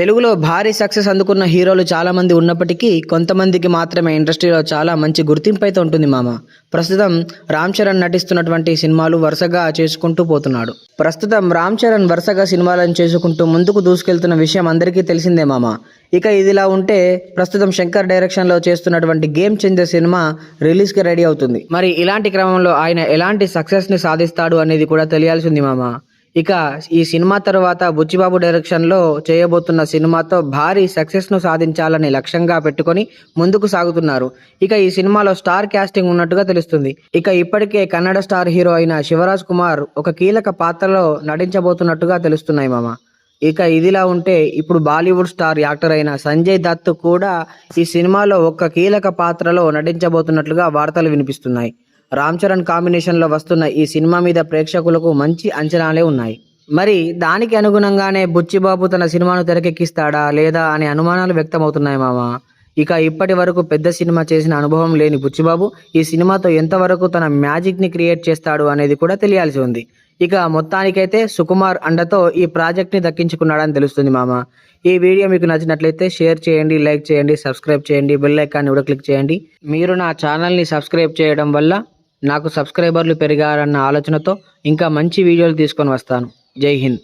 తెలుగులో భారీ సక్సెస్ అందుకున్న హీరోలు చాలామంది ఉన్నప్పటికీ కొంతమందికి మాత్రమే ఇండస్ట్రీలో చాలా మంచి గుర్తింపు అయితే ఉంటుంది మామ. ప్రస్తుతం రామ్ చరణ్ నటిస్తున్నటువంటి సినిమాలు వరుసగా చేసుకుంటూ పోతున్నాడు. ప్రస్తుతం రామ్ చరణ్ వరుసగా సినిమాలను చేసుకుంటూ ముందుకు దూసుకెళ్తున్న విషయం అందరికీ తెలిసిందే మామ. ఇక ఇదిలా ఉంటే ప్రస్తుతం శంకర్ డైరెక్షన్లో చేస్తున్నటువంటి గేమ్ చేంజర్ సినిమా రిలీజ్కి రెడీ అవుతుంది. మరి ఇలాంటి క్రమంలో ఆయన ఎలాంటి సక్సెస్ని సాధిస్తాడు అనేది కూడా తెలియాల్సింది మామ. ఇక ఈ సినిమా తర్వాత బుచ్చిబాబు డైరెక్షన్లో చేయబోతున్న సినిమాతో భారీ సక్సెస్ను సాధించాలని లక్ష్యంగా పెట్టుకొని ముందుకు సాగుతున్నారు. ఇక ఈ సినిమాలో స్టార్ క్యాస్టింగ్ ఉన్నట్టుగా తెలుస్తుంది. ఇక ఇప్పటికే కన్నడ స్టార్ హీరో అయిన శివరాజ్ కుమార్ ఒక కీలక పాత్రలో నటించబోతున్నట్టుగా తెలుస్తున్నాయి మామ. ఇక ఇదిలా ఉంటే ఇప్పుడు బాలీవుడ్ స్టార్ యాక్టర్ అయిన సంజయ్ దత్ కూడా ఈ సినిమాలో ఒక కీలక పాత్రలో నటించబోతున్నట్లుగా వార్తలు వినిపిస్తున్నాయి. రామ్ చరణ్ కాంబినేషన్లో వస్తున్న ఈ సినిమా మీద ప్రేక్షకులకు మంచి అంచనాలే ఉన్నాయి. మరి దానికి అనుగుణంగానే బుచ్చిబాబు తన సినిమాను తెరకెక్కిస్తాడా లేదా అనే అనుమానాలు వ్యక్తమవుతున్నాయి మామ. ఇక ఇప్పటి వరకు పెద్ద సినిమా చేసిన అనుభవం లేని బుచ్చిబాబు ఈ సినిమాతో ఎంతవరకు తన మ్యాజిక్ని క్రియేట్ చేస్తాడు అనేది కూడా తెలియాల్సి ఉంది. ఇక మొత్తానికైతే సుకుమార్ అండతో ఈ ప్రాజెక్ట్ని దక్కించుకున్నాడని తెలుస్తుంది మామ. ఈ వీడియో మీకు నచ్చినట్లయితే షేర్ చేయండి లైక్ చేయండి సబ్స్క్రైబ్ చేయండి బెల్ ఐకాన్ని కూడా క్లిక్ చేయండి. మీరు నా ఛానల్ని సబ్స్క్రైబ్ చేయడం వల్ల నాకు సబ్స్క్రైబర్లు పెరిగారన్న ఆలోచనతో ఇంకా మంచి వీడియోలు తీసుకొని వస్తాను. జై హింద్.